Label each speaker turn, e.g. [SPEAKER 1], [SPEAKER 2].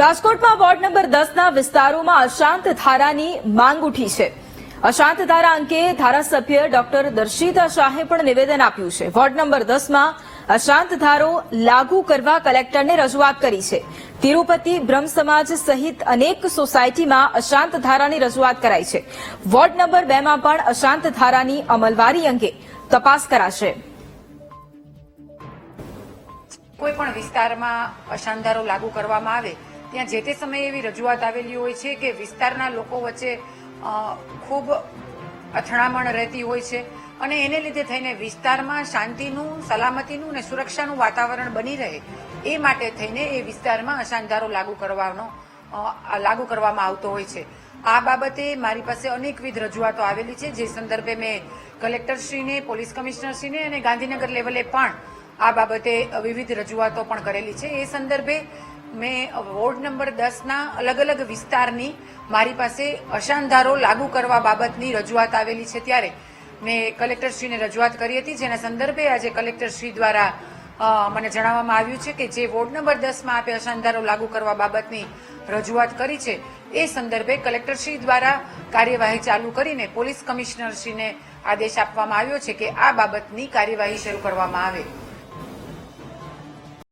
[SPEAKER 1] રાજકોટમાં ward number દસના વિસ્તારોમાં અશાંત ધારાની માંગ ઉઠી છે. અશાંત ધારા અંગે ધારાસભ્ય ડોક્ટર દર્શિતા શાહે પણ નિવેદન આપ્યું છે. વોર્ડ નંબર દસમાં અશાંત ધારો લાગુ કરવા કલેક્ટરને રજૂઆત કરી છે. તિરુપતિ બ્રહ્મ સમાજ સહિત અનેક સોસાયટીમાં અશાંત ધારાની રજૂઆત કરાઈ છે. વોર્ડ નંબર બેમાં પણ અશાંત ધારાની અમલવારી અંગે તપાસ કરાશે.
[SPEAKER 2] કોઈ પણ વિસ્તારમાં અશાંત ધારો લાગુ કરવામાં આવે ત્યાં જે તે સમયે એવી રજૂઆત આવેલી હોય છે કે વિસ્તારના લોકો વચ્ચે ખૂબ અથડામણ રહેતી હોય છે અને એને લીધે થઈને વિસ્તારમાં શાંતિનું, સલામતીનું અને સુરક્ષાનું વાતાવરણ બની રહે એ માટે થઈને એ વિસ્તારમાં અશાંધારો લાગુ કરવાનો લાગુ કરવામાં આવતો હોય છે. આ બાબતે મારી પાસે અનેકવિધ રજૂઆતો આવેલી છે. જે સંદર્ભે મેં કલેક્ટરશ્રીને, પોલીસ કમિશનરશ્રીને અને ગાંધીનગર લેવલે પણ આ બાબતે વિવિધ રજૂઆતો પણ કરેલી છે. એ સંદર્ભે મેં વોર્ડ નંબર દસના અલગ અલગ વિસ્તારની મારી પાસે અશાનધારો લાગુ કરવા બાબતની રજૂઆત આવેલી છે. ત્યારે મેં કલેક્ટરશ્રીને રજૂઆત કરી હતી, જેના સંદર્ભે આજે કલેક્ટરશ્રી દ્વારા મને જણાવવામાં આવ્યું છે કે જે વોર્ડ નંબર દસમાં આપે અશાનધારો લાગુ કરવા બાબતની રજૂઆત કરી છે, એ સંદર્ભે કલેક્ટરશ્રી દ્વારા કાર્યવાહી ચાલુ કરીને પોલીસ કમિશનરશ્રીને આદેશ આપવામાં આવ્યો છે કે આ બાબતની કાર્યવાહી શરૂ કરવામાં આવે.